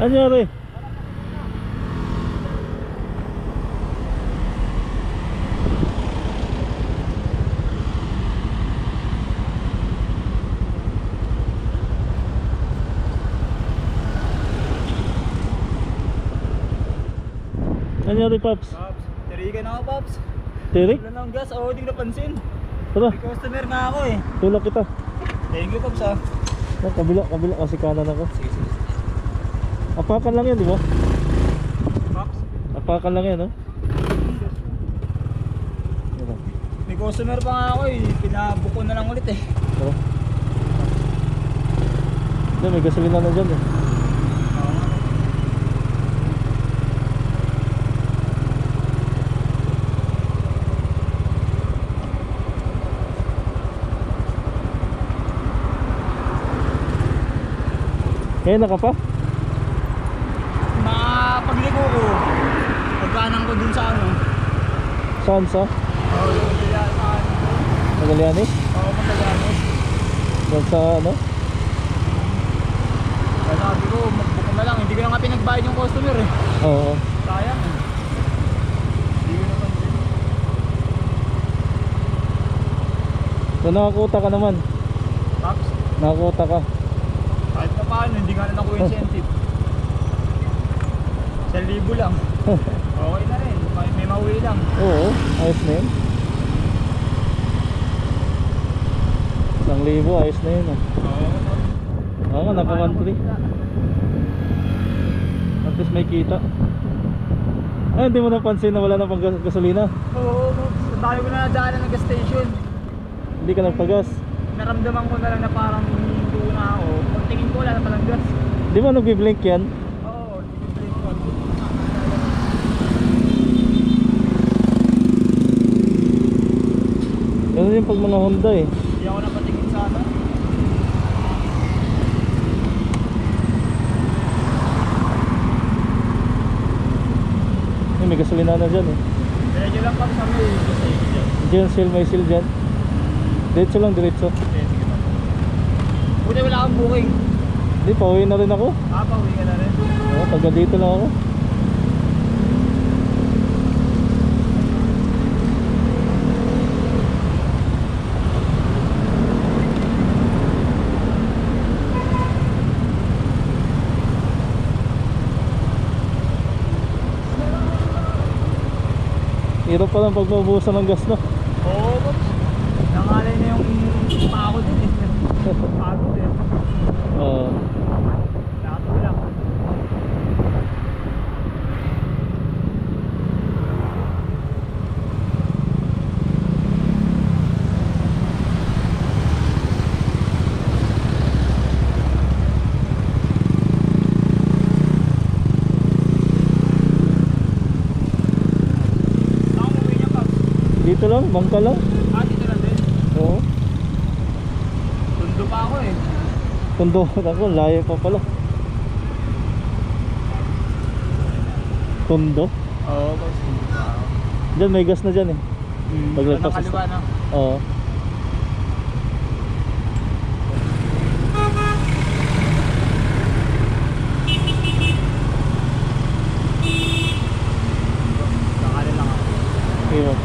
Anyari? Anyari, Paps? Pops, tirigan ako, Pops. Tirik? Wala nang gas, ako hindi ko napansin. Tara, May customer nga ako eh. tulak kita. Thank you, Pops ah. Oh, kabila, kabila kasi kanan ako. Sige, sige. Apakan lang yan, di ba? Apakan lang yan, no? Tara, may customer pa nga ako eh. Pinabuko na lang ulit eh. tara. Hindi, may gasolina na dyan eh. Oo nga. Kaya naka pa? Makapagligo ko. Pagkanan ko dun sa ano. Saan sa? Oo, yung ano. Magaliani? Oo, Magallanes. Saan sa ano? Kaya sabi ko, magbuko na lang. Hindi ko na nga pinagbayad yung customer eh. Oo. Sayang eh. Hindi ko. So nakakuta ka naman. Pops, Nakakuta ka. kahit pa paano, hindi nga na ako incentive. Sa libo lang. Okay na rin. May, may mauwi lang. Oo, ayos na yun. Isang libo, ayos na yun. ah. Oo. Oo nga, naka 1.3. At least may kita. Ay, hindi mo napansin na wala na pang gas- gasolina. Oo, sa tayo ko na nadaanan ng gas station. Hindi ka nagpagas. Naramdaman ko na lang na parang hinto na ako. Pagtingin ko, wala na palang gas. Di ba nagbi-blink yan? Oo, hindi ko Yung pag mga Honda eh. Hindi ako napatingin sa ano. Ay, may gasolina na dyan eh. Medyo lang pag sa may gas station. Dyan seal, may seal dyan. Diretso lang, diretso. Okay, sige pa. Buti wala kang booking. Hindi, pauwi na rin ako. Ah, pauwi ka na rin. Oo, taga dito lang ako. Hirap pa lang pag maubusan ng gas no. Oo, boss. Nangalay na yung pako din eh. Pako din. Oo. Lato lang. Saan mo uwi niya, Pops? Dito lang, bangka lang. Ah, dito lang din. Oo. Tundo pa ako eh. Tundo ako, layo pa pala. Tundo. Oo, boss. Tundo pa ako. Diyan may gas na dyan eh. Paglagpas Anong sa- kaliwa na? Oo. Nakali lang ako. Hirap.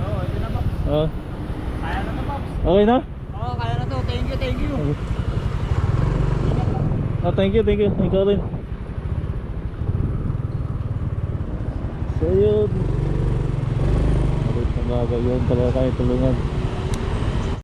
Oo, ito Oo. Kaya na to, Pops. Okay na? Oo, kaya na to. Thank you, thank you. Okay. Oh, thank you, thank you. Ikaw rin. So yun. Ulit na bagay yun. Talaga kayo tulungan.